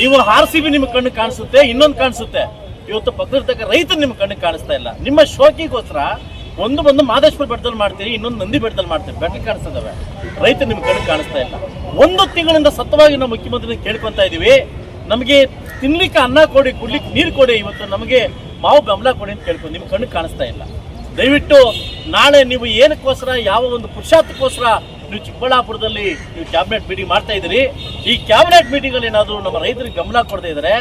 ನೀವು R C B ನಿಮ್ಮ ಕಣ್ಣು ಕಾಣಿಸುತ್ತೆ, ಇನ್ನೊಂದು ಕಾಣಿಸುತ್ತೆ. ಇವತ್ತು ಪಕ್ಕದಲ್ಲಿರ್ತಕ್ಕ ರೈತ ನಿಮ್ಮ ಕಣ್ಣು ಕಾಣಿಸ್ತಾ ಇಲ್ಲ. ನಿಮ್ಮ ಶೋಕಿಗೋಸ್ಕರ ಒಂದು ಬಂದು ಮಾದೇಶ್ವರ ಬೆಟ್ಟದಲ್ಲಿ ಮಾಡ್ತೀರಿ, ಇನ್ನೊಂದು ನಂದಿ ಬೆಟ್ಟದಲ್ಲಿ ಮಾಡ್ತೀರಿ. ಬೆಟ್ಟ ಕಾಣಿಸ್ತದವೆ. ರೈತ ನಿಮ್ಮ ಕಣ್ಣು ಕಾಣಿಸ್ತಾ ಇಲ್ಲ. ಒಂದು ತಿಂಗಳಿಂದ ಸತವಾಗಿ ನಾವು ಮುಖ್ಯಮಂತ್ರಿ ಕೇಳ್ಕೊಂತ ಇದೀವಿ. ನಮಗೆ ತಿನ್ಲಿಕ್ಕೆ ಅನ್ನ ಕೊಡಿ, ಕುಡ್ಲಿಕ್ಕೆ ನೀರು ಕೊಡಿ, ಇವತ್ತು ನಮಗೆ ಮಾವು ಬೆಂಬಲ ಕೊಡಿ ಅಂತ ಕೇಳ್ಕೊಂಡು ನಿಮ್ಮ ಕಣ್ಣು ಕಾಣಿಸ್ತಾ ಇಲ್ಲ. ದಯವಿಟ್ಟು ನಾಳೆ ನೀವು ಏನಕ್ಕೋಸ್ಕರ, ಯಾವ ಒಂದು ಪುರುಷಾರ್ಥಕ್ಕೋಸ್ಕರ ನೀವು ಚಿಕ್ಕಬಳ್ಳಾಪುರದಲ್ಲಿ ನೀವು ಕ್ಯಾಬಿನೆಟ್ ಮೀಟಿಂಗ್ ಮಾಡ್ತಾ ಇದ್ದೀರಿ. ಈ ಕ್ಯಾಬಿನೆಟ್ ಮೀಟಿಂಗ್ ಅಲ್ಲಿ ಏನಾದರೂ ನಮ್ಮ ರೈತರಿಗೆ ಗಮನ ಕೊಡ್ತಾ ಇದ್ದಾರೆ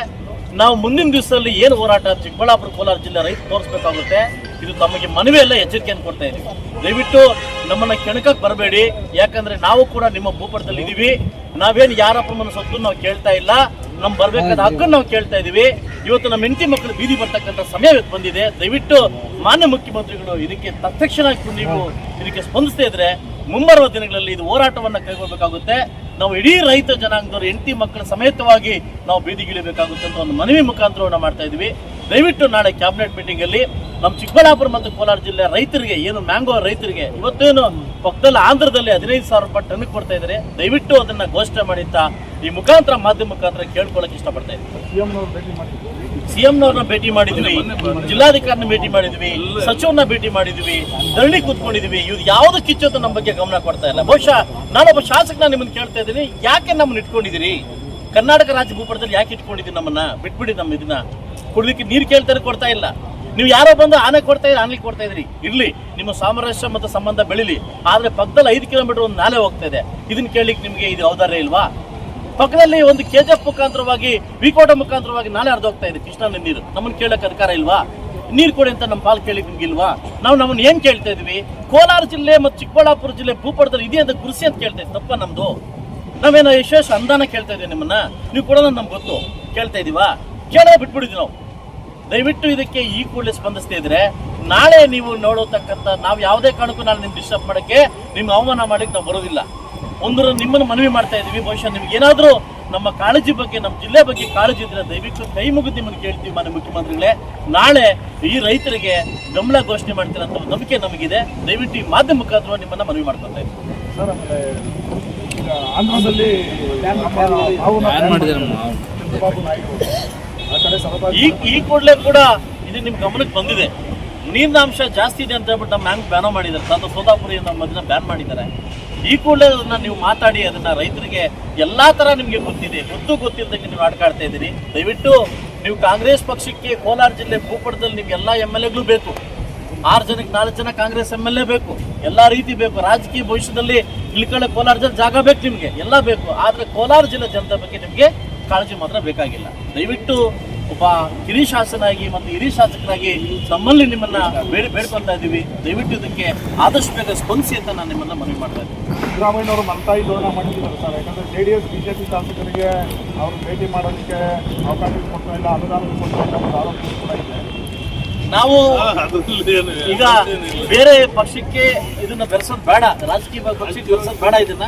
ನಾವು ಮುಂದಿನ ದಿವಸದಲ್ಲಿ ಏನು ಹೋರಾಟ ಚಿಕ್ಕಬಳ್ಳಾಪುರ ಕೋಲಾರ ಜಿಲ್ಲೆ ರೈತ ತೋರಿಸ್ಬೇಕಾಗುತ್ತೆ. ಇದು ತಮಗೆ ಮನವಿ ಎಲ್ಲ ಎಚ್ಚರಿಕೆಯನ್ನು ಕೊಡ್ತಾ ಇದ್ದೀವಿ ದಯವಿಟ್ಟು ನಮ್ಮನ್ನ ಕೆಣಕಕ್ಕೆ ಬರಬೇಡಿ. ಯಾಕಂದ್ರೆ ನಾವು ಕೂಡ ನಿಮ್ಮ ಭೂಪಟದಲ್ಲಿ ಇದ್ದೀವಿ ನಾವೇನು ಯಾರಪ್ಪ ಮನ ಸೊತ್ತು ನಾವು ಕೇಳ್ತಾ ಇಲ್ಲ. ನಮ್ಮ ಬರ್ಬೇಕಾದ ಹಕ್ಕನ್ನು ನಾವು ಕೇಳ್ತಾ ಇದೀವಿ ಇವತ್ತು ನಮ್ಮ ಹೆಂಡತಿ ಮಕ್ಕಳು ಬೀದಿ ಬರ್ತಕ್ಕಂಥ ಸಮಯ ಬಂದಿದೆ. ದಯವಿಟ್ಟು ಮಾನ್ಯ ಮುಖ್ಯಮಂತ್ರಿಗಳು ಇದಕ್ಕೆ ತತ್ಕ್ಷಣ ನೀವು ಇದಕ್ಕೆ ಸ್ಪಂದಿಸ್ತಾ ಇದ್ರೆ ಮುಂಬರುವ ದಿನಗಳಲ್ಲಿ ಇದು ಹೋರಾಟವನ್ನು ಕೈಗೊಳ್ಳಬೇಕಾಗುತ್ತೆ ನಾವು ಇಡೀ ರೈತ ಜನಾಂಗದವರು, ಹೆಂಡತಿ ಮಕ್ಕಳ ಸಮೇತವಾಗಿ ನಾವು ಬೀದಿಗಿಳಿಬೇಕಾಗುತ್ತೆ ಅಂತ ಒಂದು ಮನವಿ ಮುಖಾಂತರವನ್ನು ಮಾಡ್ತಾ ಇದೀವಿ. ದಯವಿಟ್ಟು ನಾಳೆ ಕ್ಯಾಬಿನೆಟ್ ಮೀಟಿಂಗ್ ಅಲ್ಲಿ ನಮ್ಮ ಚಿಕ್ಕಬಳ್ಳಾಪುರ ಮತ್ತು ಕೋಲಾರ ಜಿಲ್ಲೆ ರೈತರಿಗೆ ಏನು ಮ್ಯಾಂಗೋ ರೈತರಿಗೆ ಇವತ್ತೇನು ಪಕ್ಕದಲ್ಲಿ ಆಂಧ್ರದಲ್ಲಿ ಹದಿನೈದು ಸಾವಿರ ರೂಪಾಯಿ ಟನ್ ಕೊಡ್ತಾ ಇದ್ದಾರೆ. ದಯವಿಟ್ಟು ಅದನ್ನ ಘೋಷಣೆ ಮಾಡಿ ಅಂತ ಈ ಮುಖಾಂತರ ಮಾಧ್ಯಮ ಮುಖಾಂತರ ಕೇಳ್ಕೊಳಕ್ ಇಷ್ಟಪಡ್ತಾ ಸಿಎಂ ಸಿಎಂನವ್ರನ್ನ ಭೇಟಿ ಮಾಡಿದ್ವಿ, ಜಿಲ್ಲಾಧಿಕಾರಿನ ಭೇಟಿ ಮಾಡಿದ್ವಿ, ಸಚಿವರನ್ನ ಭೇಟಿ ಮಾಡಿದ್ವಿ ಧರಣಿ ಕೂತ್ಕೊಂಡಿದ್ವಿ. ಇವ್ರು ಯಾವ್ದು ಕಿಚ್ಚೋದು ನಮ್ಮ ಬಗ್ಗೆ ಗಮನ ಕೊಡ್ತಾ ಇಲ್ಲ. ಬಹುಶಃ ನಾನೊಬ್ಬ ಶಾಸಕನ ನಿಮ್ಮನ್ನ ಕೇಳ್ತಾ ಇದ್ದೀನಿ. ಯಾಕೆ ನಮ್ಮನ್ನ ಇಟ್ಕೊಂಡಿದ್ದೀರಿ? ಕರ್ನಾಟಕ ರಾಜ್ಯ ಭೂಪಟದಲ್ಲಿ ಯಾಕೆ ಇಟ್ಕೊಂಡಿದ್ದೀನಿ ನಮ್ಮನ್ನ? ಬಿಟ್ಬಿಡಿ ನಮ್ಮ ಇದನ್ನ. ಕುಡ್ಲಿಕ್ಕೆ ನೀರು ಕೇಳ್ತಾರೆ ಕೊಡ್ತಾ ಇಲ್ಲ. ನೀವು ಯಾರೋ ಬಂದು ಆನೆ ಕೊಡ್ತಾ ಇದ್ರಿ ಆನ್ಲಿಕ್ಕೆ ಕೊಡ್ತಾ ಇದ್ರಿ. ಇರ್ಲಿ, ನಿಮ್ಮ ಸಾಮರಸ್ಯ ಮತ್ತು ಸಂಬಂಧ ಬೆಳಿಲಿ. ಆದ್ರೆ ಪಕ್ಕದಲ್ಲಿ ಐದು ಕಿಲೋಮೀಟರ್ ಒಂದು ನಾಲೆ ಹೋಗ್ತಾ ಇದೆ. ಇದನ್ನ ಕೇಳಲಿಕ್ಕೆ ನಿಮಗೆ ಇದು ಔದಾರ್ಯ ಇಲ್ವಾ? ಪಕ್ಕದಲ್ಲಿ ಒಂದು ಕೆಜೆಫ್ ಮುಖಾಂತರವಾಗಿ, ವಿಕೋಟ ಮುಖಾಂತರವಾಗಿ ನಾಳೆ ಅರ್ಧ ಹೋಗ್ತಾ ಇದೆ ಕೃಷ್ಣ ನೀರು. ನಮ್ಮನ್ನ ಕೇಳಕ್ ಅಧಿಕಾರ ಇಲ್ವಾ? ನೀರು ಕೊಡಿ ಅಂತ ನಮ್ಮ ಪಾಲ್ ಕೇಳಿ ನಿಮ್ಗೆ ಇಲ್ವಾ? ನಾವು ನಮ್ಮನ್ನು ಏನ್ ಕೇಳ್ತಾ ಇದೀವಿ? ಕೋಲಾರ ಜಿಲ್ಲೆ ಮತ್ತು ಚಿಕ್ಕಬಳ್ಳಾಪುರ ಜಿಲ್ಲೆ ಭೂಪಡದಲ್ಲಿ ಇದೇ ಅಂತ ಕೃಷಿ ಅಂತ ಕೇಳ್ತಾ ಇದ್ದೀವಿ ತಪ್ಪ ನಮ್ದು. ನಾವೇನೋ ಯಶಸ್ ಅಂದಾನ ಕೇಳ್ತಾ ಇದೀವಿ ನಿಮ್ಮನ್ನ. ನೀವು ಕೊಡೋದು ನಮ್ಗೆ ಗೊತ್ತು. ಕೇಳ್ತಾ ಇದೀವಾ? ಕೇಳೋ ಬಿಟ್ಬಿಡಿದ್ವಿ ನಾವು. ದಯವಿಟ್ಟು ಇದಕ್ಕೆ ಈ ಕೂಡಲೇ ಸ್ಪಂದಿಸ್ತಾ ಇದ್ರೆ ನಾಳೆ ನೀವು ನೋಡೋತಕ್ಕಂಥ ನಾವು ಯಾವುದೇ ಕಾರಣಕ್ಕೂ ನಾಳೆ ನಿಮ್ಗೆ ಡಿಸ್ಟರ್ಬ್ ಮಾಡೋಕ್ಕೆ ನಿಮ್ಗೆ ಅವಮಾನ ಮಾಡಕ್ಕೆ ನಾವು ಬರೋದಿಲ್ಲ. ಒಂದು ನಿಮ್ಮನ್ನು ಮನವಿ ಮಾಡ್ತಾ ಇದ್ದೀವಿ. ಬಹುಶಃ ನಿಮ್ಗೆ ಏನಾದರೂ ನಮ್ಮ ಕಾಳಜಿ ಬಗ್ಗೆ ನಮ್ಮ ಜಿಲ್ಲೆ ಬಗ್ಗೆ ಕಾಳಜಿ ಇದ್ರೆ ದಯವಿಟ್ಟು ಕೈ ಮುಗಿದು ನಿಮ್ಮನ್ನು ಕೇಳ್ತೀವಿ ಮಾನ್ಯ ಮುಖ್ಯಮಂತ್ರಿಗಳೇ. ನಾಳೆ ಈ ರೈತರಿಗೆ ಗಮನ ಘೋಷಣೆ ಮಾಡ್ತೀರ ಅಂತ ಒಂದು ನಂಬಿಕೆ ನಮಗಿದೆ. ದಯವಿಟ್ಟು ಈ ಮಾಧ್ಯಮ ಮುಖಾಂತರ ನಿಮ್ಮನ್ನ ಮನವಿ ಮಾಡ್ಕೊತಾ ಇದ್ದೀವಿ ಸರ್ ಆಮೇಲೆ ಈಗ ಆಂಧ್ರದಲ್ಲಿ ಈ ಈ ಕೂಡಲೇ ಕೂಡ ಇದು ನಿಮ್ ಗಮನಕ್ಕೆ ಬಂದಿದೆ. ನೀರಿನಾಂಶ ಜಾಸ್ತಿ ಇದೆ ಅಂತ ಹೇಳ್ಬಿಟ್ಟು ನಮ್ಮ ಬ್ಯಾಂಕ್ ಬ್ಯಾನ್ ಮಾಡಿದ್ದಾರೆ. ತಂದು ಸೋದಾಪುರಿ ನಮ್ಮ ಅದನ್ನ ಬ್ಯಾನ್ ಮಾಡಿದ್ದಾರೆ. ಈ ಕೂಡಲೇ ಅದನ್ನ ನೀವು ಮಾತಾಡಿ, ಅದನ್ನ ರೈತರಿಗೆ ಎಲ್ಲಾ ತರ ನಿಮ್ಗೆ ಗೊತ್ತಿದೆ. ಗೊತ್ತು ಗೊತ್ತಿಲ್ಲದಂಗೆ ನೀವು ಆಡ್ಕಾಡ್ತಾ ಇದ್ದೀರಿ. ದಯವಿಟ್ಟು ನೀವು ಕಾಂಗ್ರೆಸ್ ಪಕ್ಷಕ್ಕೆ ಕೋಲಾರ ಜಿಲ್ಲೆ ಭೂಪಟದಲ್ಲಿ ನಿಮ್ಗೆ ಎಲ್ಲಾ ಎಂ ಎಲ್ ಎಗಳು ಬೇಕು. ಆರು ಜನಕ್ಕೆ ನಾಲ್ಕು ಜನ ಕಾಂಗ್ರೆಸ್ ಎಂ ಎಲ್ ಎ ಬೇಕು. ಎಲ್ಲಾ ರೀತಿ ಬೇಕು. ರಾಜಕೀಯ ಭವಿಷ್ಯದಲ್ಲಿ ಇಳ್ಕೊಳ್ಳೋ ಕೋಲಾರ ಜಿಲ್ಲೆ ಜಾಗ ಬೇಕು ನಿಮ್ಗೆ. ಎಲ್ಲ ಬೇಕು. ಆದ್ರೆ ಕೋಲಾರ ಜಿಲ್ಲೆ ಜನತೆ ಬಗ್ಗೆ ನಿಮ್ಗೆ ಕಾಳಜಿ ಮಾತ್ರ ಬೇಕಾಗಿಲ್ಲ. ದಯವಿಟ್ಟು ಒಬ್ಬ ಹಿರಿಯ ಶಾಸನಾಗಿ ಮತ್ತು ಹಿರಿಯ ಶಾಸಕರಾಗಿ ನಮ್ಮಲ್ಲಿ ನಿಮ್ಮನ್ನ ಬೇಡಿ ಬೇಡ್ಕೊಳ್ತಾ ಇದ್ದೀವಿ. ದಯವಿಟ್ಟು ಇದಕ್ಕೆ ಆದಷ್ಟು ಬೇಗ ಸ್ಪಂದಿಸಿ ಅಂತ ನಾನು ನಿಮ್ಮನ್ನ ಮನವಿ ಮಾಡ್ತಾ ಇದ್ದೀನಿ. ಸಿದ್ದರಾಮಯ್ಯನವರು ಮನತಾಯಿ ದೋಣ ಮಾಡಿದ್ದಾರೆ ಸರ್ ಯಾಕಂದ್ರೆ ಜೆ ಡಿ ಎಸ್ ಬಿಜೆಪಿ ಶಾಸಕರಿಗೆ ಅವರು ಭೇಟಿ ಮಾಡೋದಕ್ಕೆ ಅವಕಾಶ ಕೊಡ್ತಾ ಇಲ್ಲ ಅನುದಾನ ಕೊಡ್ತಾ ಇಲ್ಲ ಆರೋಪ ಕೂಡ ಇದೆ. ನಾವು ಈಗ ಬೇರೆ ಪಕ್ಷಕ್ಕೆ ಇದನ್ನ ಬೆರೆಸೋದು ಬೇಡ. ರಾಜಕೀಯ ಪಕ್ಷಕ್ಕೆ ಬೆರೆಸೋದು ಬೇಡ ಇದನ್ನ.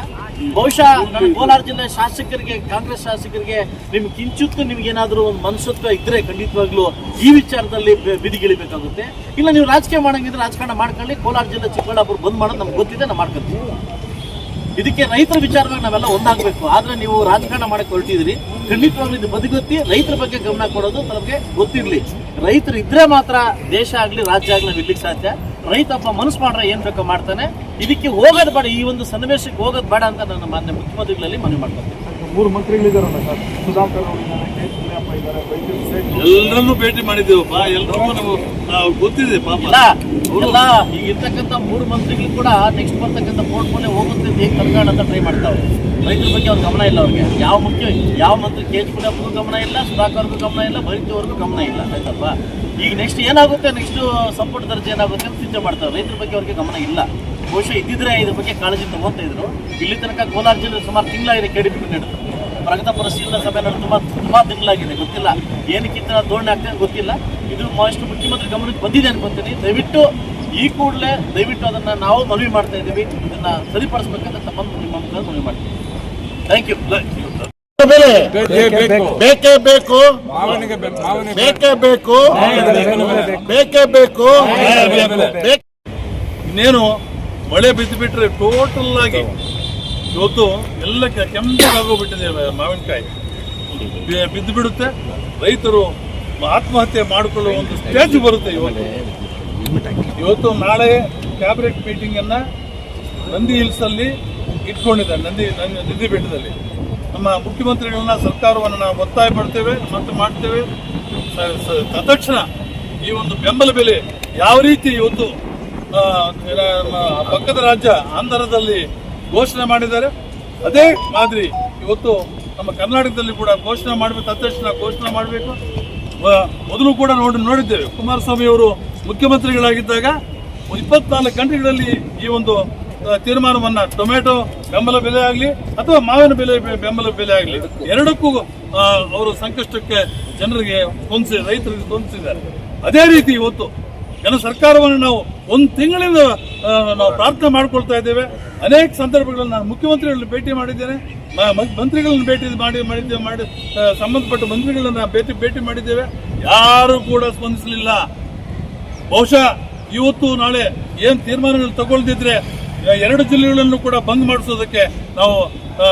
ಬಹುಶಃ ನನ್ನ ಕೋಲಾರ ಜಿಲ್ಲೆ ಶಾಸಕರಿಗೆ ಕಾಂಗ್ರೆಸ್ ಶಾಸಕರಿಗೆ ನಿಮ್ ಕಿಂಚಿತ್ತು ನಿಮ್ಗೆ ಏನಾದರೂ ಒಂದು ಮನಸ್ಸತ್ವ ಇದ್ರೆ ಖಂಡಿತವಾಗ್ಲೂ ಈ ವಿಚಾರದಲ್ಲಿ ಬೀದಿಗಿಳಿಬೇಕಾಗುತ್ತೆ. ಇಲ್ಲ ನೀವು ರಾಜಕೀಯ ಮಾಡಂಗಿದ್ರೆ ರಾಜಕಾರಣ ಮಾಡ್ಕೊಳ್ಳಿ. ಕೋಲಾರ ಜಿಲ್ಲೆ ಚಿಕ್ಕಬಳ್ಳಾಪುರ ಬಂದ್ ಮಾಡೋದು ನಮ್ಗೆ ಗೊತ್ತಿದೆ ನಾವು ಮಾಡ್ಕೊತೀವಿ. ಇದಕ್ಕೆ ರೈತರ ವಿಚಾರವಾಗಿ ನಾವೆಲ್ಲ ಒಂದಾಗಬೇಕು. ಆದ್ರೆ ನೀವು ರಾಜಕಾರಣ ಮಾಡಕ್ಕೆ ಹೊರಟಿದ್ರಿ ಖಂಡಿತವಾಗ್ಲೂ ಇದು ಬದಿಗೊತ್ತಿ ರೈತರ ಬಗ್ಗೆ ಗಮನ ಕೊಡೋದು ನಮಗೆ ಗೊತ್ತಿರಲಿ. ರೈತರು ಇದ್ರೆ ಮಾತ್ರ ದೇಶ ಆಗಲಿ ರಾಜ್ಯ ಆಗಲಿ ನಾವು ಸಾಧ್ಯ. ರೈತ ಒಬ್ಬ ಮನಸ್ಸು ಮಾಡ್ರೆ ಏನ್ ಬೇಕೋ ಮಾಡ್ತಾನೆ. ಇದಕ್ಕೆ ಹೋಗೋದು ಬೇಡ ಈ ಒಂದು ಸನ್ನಿವೇಶಕ್ಕೆ ಹೋಗೋದು ಬೇಡ ಅಂತ ನನ್ನ ಮಾನ್ಯ ಮುಖ್ಯಮಂತ್ರಿಗಳಲ್ಲಿ ಮನವಿ ಮಾಡ್ಕೊತೀನಿ. ಮೂರು ಮಂತ್ರಿಗಳಿದ್ದಾರಲ್ಲ ಸರ್? ಸುಧಾಕರ್ ಎಲ್ಲರನ್ನೂ ಭೇಟಿ ಮಾಡಿದ್ದೇವಪ್ಪ ಎಲ್ಲರಿಗೂ ನಾವು ನಾವು ಗೊತ್ತಿದೆ ಪಾಪ. ಇಲ್ಲ ಎಲ್ಲ ಈಗ ಇರ್ತಕ್ಕಂಥ ಮೂರು ಮಂತ್ರಿಗಳು ಕೂಡ ನೆಕ್ಸ್ಟ್ ಬರ್ತಕ್ಕಂಥ ಮೇಲೆ ಹೋಗುತ್ತೆ ಅಂತ ಹೇಗೆ ಕಲ್ಕಾಣ ಅಂತ ಟ್ರೈ ಮಾಡ್ತಾವೆ ರೈತರ ಬಗ್ಗೆ ಅವ್ರ ಗಮನ ಇಲ್ಲ ಅವ್ರಿಗೆ. ಯಾವ ಮುಖ್ಯ ಯಾವ ಮಂತ್ರಿ ಕೆ ಎಚ್ ಕುಡಿಯಪ್ಪಗೂ ಗಮನ ಇಲ್ಲ ಸುಧಾಕರ್ಗೂ ಗಮನ ಇಲ್ಲ ಬೈತಿಯವ್ರಿಗೂ ಗಮನ ಇಲ್ಲ ಆಯ್ತಪ್ಪ? ಈಗ ನೆಕ್ಸ್ಟ್ ಏನಾಗುತ್ತೆ? ನೆಕ್ಸ್ಟ್ ಸಂಪುಟ ದರ್ಜೆ ಏನಾಗುತ್ತೆ ಅಂತ ಚಿಂತೆ ಮಾಡ್ತಾರೆ. ರೈತರ ಬಗ್ಗೆ ಅವರಿಗೆ ಗಮನ ಇಲ್ಲ. ಬಹುಶಃ ಇದ್ದಿದ್ರೆ ಇದ್ರ ಬಗ್ಗೆ ಕಾಳಜಿ ತಗೊಂತ ಇದ್ರು. ಇಲ್ಲಿ ತನಕ ಕೋಲಾರ ಜಿಲ್ಲೆ ಸುಮಾರು ತಿಂಗಳಾಗಿದೆ ಕೆಡಿಪಿ ನಡೆದು. ಪ್ರಗತ ಪರಿಶೀಲನಾ ಸಭೆ ನಡೆದು ತುಂಬಾ ತುಂಬಾ ತಿಂಗಳಾಗಿದೆ. ಗೊತ್ತಿಲ್ಲ. ಏನಕ್ಕಿಂತ ಧೋರಣೆ ಆಗ್ತದೆ ಗೊತ್ತಿಲ್ಲ. ಇದು ಎಷ್ಟು ಮುಖ್ಯಮಂತ್ರಿ ಗಮನಕ್ಕೆ ಬಂದಿದೆ ಅನ್ಕೊಂತೀನಿ ದಯವಿಟ್ಟು ಈ ಕೂಡಲೇ, ದಯವಿಟ್ಟು ಅದನ್ನ ನಾವು ಮನವಿ ಮಾಡ್ತಾ ಇದ್ದೀವಿ. ಇದನ್ನ ಸರಿಪಡಿಸ್ಬೇಕಂತ ಸಂಬಂಧ ನಿಮ್ಮ ಮನವಿ ಮಾಡ್ತೀವಿ ಥ್ಯಾಂಕ್ ಯು ಬೆಲೆ ಬೇಕೇ ಬೇಕು. ಬೇಕೇ ಬೇಕು. ಬೇಕೇ ಬೇಕು ಬೇಕ್- ಇನ್ನೇನು ಮಳೆ ಬಿದ್ದು ಬಿಟ್ರೆ ಟೋಟಲ್ ಆಗಿ ಇವತ್ತು ಎಲ್ಲ ಕೆಂಪಾಗೋಗ್ಬಿಟ್ಟಿದೆ ಮಾವಿನಕಾಯಿ. ಬಿದ್ದು ಬಿಡುತ್ತೆ ರೈತರು ಆತ್ಮಹತ್ಯೆ ಮಾಡಿಕೊಳ್ಳುವ ಒಂದು ಸ್ಟೇಜ್ ಬರುತ್ತೆ ಇವತ್ತು. ಇವತ್ತು ನಾಳೆ ಕ್ಯಾಬಿನೆಟ್ ಮೀಟಿಂಗ್ ಅನ್ನ ನಂದಿ ಹಿಲ್ಸಲ್ಲಿ ಇಟ್ಕೊಂಡಿದ್ದಾರೆ ನಂದಿ ನಂದಿ ನಂದಿ ಬೆಟ್ಟದಲ್ಲಿ. ನಮ್ಮ ಮುಖ್ಯಮಂತ್ರಿಗಳನ್ನ ಸರ್ಕಾರವನ್ನು ನಾವು ಒತ್ತಾಯ ಪಡ್ತೇವೆ ಮತ್ತು ಮಾಡ್ತೇವೆ. ತತ್ಕ್ಷಣ ಈ ಒಂದು ಬೆಂಬಲ ಬೆಲೆ ಯಾವ ರೀತಿ ಇವತ್ತು ಪಕ್ಕದ ರಾಜ್ಯ ಆಂಧ್ರದಲ್ಲಿ ಘೋಷಣೆ ಮಾಡಿದ್ದಾರೆ. ಅದೇ ಮಾದರಿ ಇವತ್ತು ನಮ್ಮ ಕರ್ನಾಟಕದಲ್ಲಿ ಕೂಡ ಘೋಷಣೆ ಮಾಡಬೇಕು, ತತ್ಕ್ಷಣ ಘೋಷಣೆ ಮಾಡಬೇಕು. ಮೊದಲು ಕೂಡ ನೋಡಿ, ನೋಡಿದ್ದೇವೆ. ಕುಮಾರಸ್ವಾಮಿ ಅವರು ಮುಖ್ಯಮಂತ್ರಿಗಳಾಗಿದ್ದಾಗ ಇಪ್ಪತ್ನಾಲ್ಕು ಗಂಟೆಗಳಲ್ಲಿ ಈ ಒಂದು ತೀರ್ಮಾನವನ್ನ ಟೊಮೆಟೊ ಬೆಂಬಲ ಬೆಲೆ ಆಗಲಿ ಅಥವಾ ಮಾವಿನ ಬೆಲೆ ಬೆಂಬಲ ಬೆಲೆ ಆಗಲಿ ಎರಡಕ್ಕೂ ಅವರು ಸಂಕಷ್ಟಕ್ಕೆ ಜನರಿಗೆ ಹೊಂದಿಸಿ ರೈತರಿಗೆ ಹೊಂದಿಸಿದ್ದಾರೆ ಅದೇ ರೀತಿ ಇವತ್ತು ಜನ ಸರ್ಕಾರವನ್ನು ನಾವು ಒಂದು ತಿಂಗಳಿಂದ ನಾವು ಪ್ರಾರ್ಥನೆ ಮಾಡಿಕೊಳ್ತಾ ಇದ್ದೇವೆ. ಅನೇಕ ಸಂದರ್ಭಗಳಲ್ಲಿ ನಾನು ಮುಖ್ಯಮಂತ್ರಿಗಳನ್ನ ಭೇಟಿ ಮಾಡಿದ್ದೇನೆ. ಮಂತ್ರಿಗಳನ್ನ ಭೇಟಿ ಮಾಡಿ ಮಾಡಿದ್ದೇವೆ ಮಾಡಿ ಸಂಬಂಧಪಟ್ಟ ಮಂತ್ರಿಗಳನ್ನ ಭೇಟಿ ಭೇಟಿ ಮಾಡಿದ್ದೇವೆ. ಯಾರು ಕೂಡ ಸ್ಪಂದಿಸಲಿಲ್ಲ. ಬಹುಶಃ ಇವತ್ತು ನಾಳೆ ಏನ್ ತೀರ್ಮಾನಗಳು ತಗೊಳ್ದಿದ್ರೆ ಎರಡು ಜಿಲ್ಲೆಗಳನ್ನು ಕೂಡ ಬಂದ್ ಮಾಡಿಸೋದಕ್ಕೆ ನಾವು ಆ,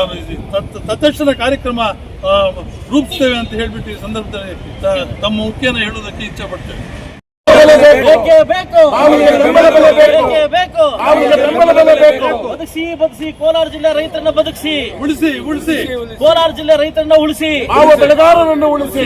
ತತ್- ತತ್ಕ್ಷಣ ಕಾರ್ಯಕ್ರಮ ಆ, ರೂಪಿಸ್ತೇವೆ ಅಂತ ಹೇಳ್ಬಿಟ್ಟು ಈ ಸಂದರ್ಭದಲ್ಲಿ ತಮ್ಮ ಮುಖ್ಯನ ಹೇಳೋದಕ್ಕೆ ಇಚ್ಛೆ ಪಡ್ತೇವೆ. ಬೇಕೇ ಬೇಕು. ಬೇಕೇ. ಬೇಕು ಬದುಕಿಸಿ ಬದುಕಿಸಿ ಕೋಲಾರ ಜಿಲ್ಲೆ ರೈತರನ್ನ ಬದುಕಿಸಿ. ಉಳಿಸಿ ಉಳಿಸಿ. ಕೋಲಾರ ಜಿಲ್ಲೆ ರೈತರನ್ನ ಉಳಿಸಿ. ಬೆಳೆಗಾರರನ್ನು ಉಳಿಸಿ.